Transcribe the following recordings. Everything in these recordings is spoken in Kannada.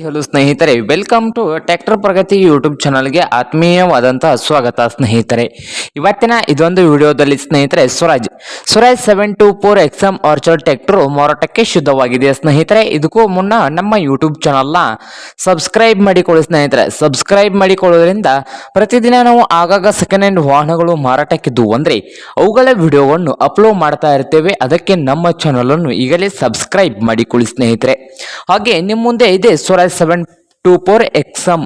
ಹಲೋ ಸ್ನೇಹಿತರೆ. Welcome to tractor Pragati YouTube ಚಾನಲ್ಗೆ ಆತ್ಮೀಯವಾದಂತಹ ಸ್ವಾಗತ, ಸ್ನೇಹಿತರೆ. ಇವತ್ತಿನ ಇದೊಂದು ವಿಡಿಯೋದಲ್ಲಿ, ಸ್ನೇಹಿತರೆ, Swaraj. Swaraj seven two four XM orchard tractor ಮಾರಾಟಕ್ಕೆ ಶುದ್ಧವಾಗಿದೆ, ಸ್ನೇಹಿತರೆ. ಇದಕ್ಕೂ ಮುನ್ನ ನಮ್ಮ ಯೂಟ್ಯೂಬ್ ಚಾನಲ್ನ ಸಬ್ಸ್ಕ್ರೈಬ್ ಮಾಡಿಕೊಳ್ಳಿ, ಸ್ನೇಹಿತರೆ. ಸಬ್ಸ್ಕ್ರೈಬ್ ಮಾಡಿಕೊಳ್ಳೋದ್ರಿಂದ ಪ್ರತಿದಿನ ನಾವು ಆಗಾಗ ಸೆಕೆಂಡ್ ಹ್ಯಾಂಡ್ ವಾಹನಗಳು ಮಾರಾಟಕ್ಕಿದ್ದು ಅಂದರೆ ಅವುಗಳ ವಿಡಿಯೋವನ್ನು ಅಪ್ಲೋಡ್ ಮಾಡ್ತಾ ಇರ್ತೇವೆ. ಅದಕ್ಕೆ ನಮ್ಮ ಚಾನಲನ್ನು ಈಗಲೇ ಸಬ್ಸ್ಕ್ರೈಬ್ ಮಾಡಿಕೊಳ್ಳಿ, ಸ್ನೇಹಿತರೆ. ಹಾಗೆ ನಿಮ್ಮ ಮುಂದೆ ಇದೆ Swaraj seven two four XM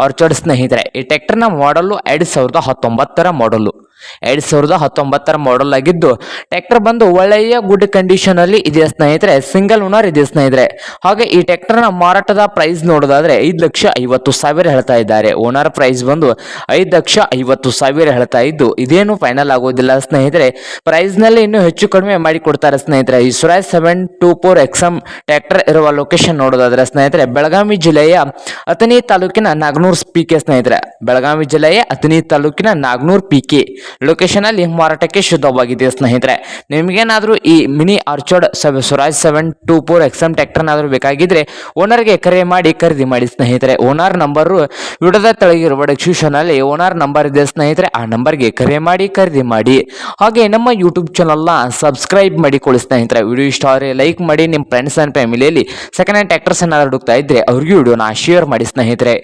orchard ಸ್ನೇಹಿತರೆ ಈ ಟ್ಯಾಕ್ಟರ್ನ ಮಾಡಲು ಎರಡು ಸಾವಿರದ ಹತ್ತೊಂಬತ್ತರ ಮಾಡಲು ಎರಡು ಸಾವಿರದ ಹತ್ತೊಂಬತ್ತರ ಮಾಡಲ್ ಆಗಿದ್ದು ಟ್ರ್ಯಾಕ್ಟರ್ ಬಂದು ಒಳ್ಳೆಯ ಗುಡ್ ಕಂಡೀಷನ್ ಅಲ್ಲಿ ಇದೆ ಸ್ನೇಹಿತರೆ ಸಿಂಗಲ್ ಓನರ್ ಇದೆ ಸ್ನೇಹಿತರೆ. ಹಾಗೆ ಈ ಟ್ರ್ಯಾಕ್ಟರ್ನ ಮಾರಾಟದ ಪ್ರೈಸ್ ನೋಡೋದಾದ್ರೆ ಐದು ಲಕ್ಷ ಐವತ್ತು ಸಾವಿರ ಹೇಳ್ತಾ ಇದ್ದಾರೆ. ಓನರ್ ಪ್ರೈಸ್ ಬಂದು ಐದು ಲಕ್ಷ ಐವತ್ತು ಸಾವಿರ ಹೇಳ್ತಾ ಇದ್ದು, ಇದೇನು ಫೈನಲ್ ಆಗೋದಿಲ್ಲ ಸ್ನೇಹಿತರೆ. ಪ್ರೈಸ್ನಲ್ಲಿ ಇನ್ನೂ ಹೆಚ್ಚು ಕಡಿಮೆ ಮಾಡಿ ಕೊಡ್ತಾರೆ ಸ್ನೇಹಿತರೆ. ಈ Swaraj seven two four XM tractor ಇರುವ ಲೊಕೇಶನ್ ನೋಡೋದಾದ್ರೆ ಸ್ನೇಹಿತರೆ, ಬೆಳಗಾವಿ ಜಿಲ್ಲೆಯ ಅತನಿ ತಾಲೂಕಿನ ನಾಗನೂರ್ ಪಿ ಕೆ ಸ್ನೇಹಿತರೆ. ಬೆಳಗಾವಿ ಜಿಲ್ಲೆಯ ಅತನಿ ತಾಲೂಕಿನ ನಾಗನೂರ್ ಪಿ ಕೆ ಲೊಕೇಶನ್ ಅಲ್ಲಿ ಮಾರಾಟಕ್ಕೆ ಶುದ್ಧವಾಗಿದೆ ಸ್ನೇಹಿತರೆ. ನಿಮಗೇನಾದ್ರೂ ಈ mini orchard Swaraj seven two four XM ಟ್ಯಾಕ್ಟರ್ನಾದರೂ ಬೇಕಾಗಿದ್ರೆ ಓನರ್ಗೆ ಕರೆ ಮಾಡಿ ಖರೀದಿ ಮಾಡಿ ಸ್ನೇಹಿತರೆ. ಓನರ್ ನಂಬರು ವಿಡದ ತೆಳಗಿರುವ ಡಿಸ್ಕ್ರಿಪ್ಷನ್ ಅಲ್ಲಿ ಓನರ್ ನಂಬರ್ ಇದೆ ಸ್ನೇಹಿತರೆ. ಆ ನಂಬರ್ಗೆ ಕರೆ ಮಾಡಿ ಖರೀದಿ ಮಾಡಿ. ಹಾಗೆ ನಮ್ಮ ಯೂಟ್ಯೂಬ್ ಚಾನಲ್ನ ಸಬ್ಸ್ಕ್ರೈಬ್ ಮಾಡಿಕೊಳ್ಳಿ ಸ್ನೇಹಿತರೆ. ವಿಡಿಯೋ ಇಷ್ಟ ಆದರೆ ಲೈಕ್ ಮಾಡಿ ನಿಮ್ಮ ಫ್ರೆಂಡ್ಸ್ ಆ್ಯಂಡ್ ಫ್ಯಾಮಿಲಿಯಲ್ಲಿ ಸೆಕೆಂಡ್ ಹ್ಯಾಂಡ್ ಟ್ರ್ಯಾಕ್ಟರ್ಸ್ ಏನಾದ್ರು ಹುಡುಕ್ತಾ ಇದ್ರೆ ಅವ್ರಿಗೂ ವಿಡಿಯೋನ ಶೇರ್ ಮಾಡಿ ಸ್ನೇಹಿತರೆ.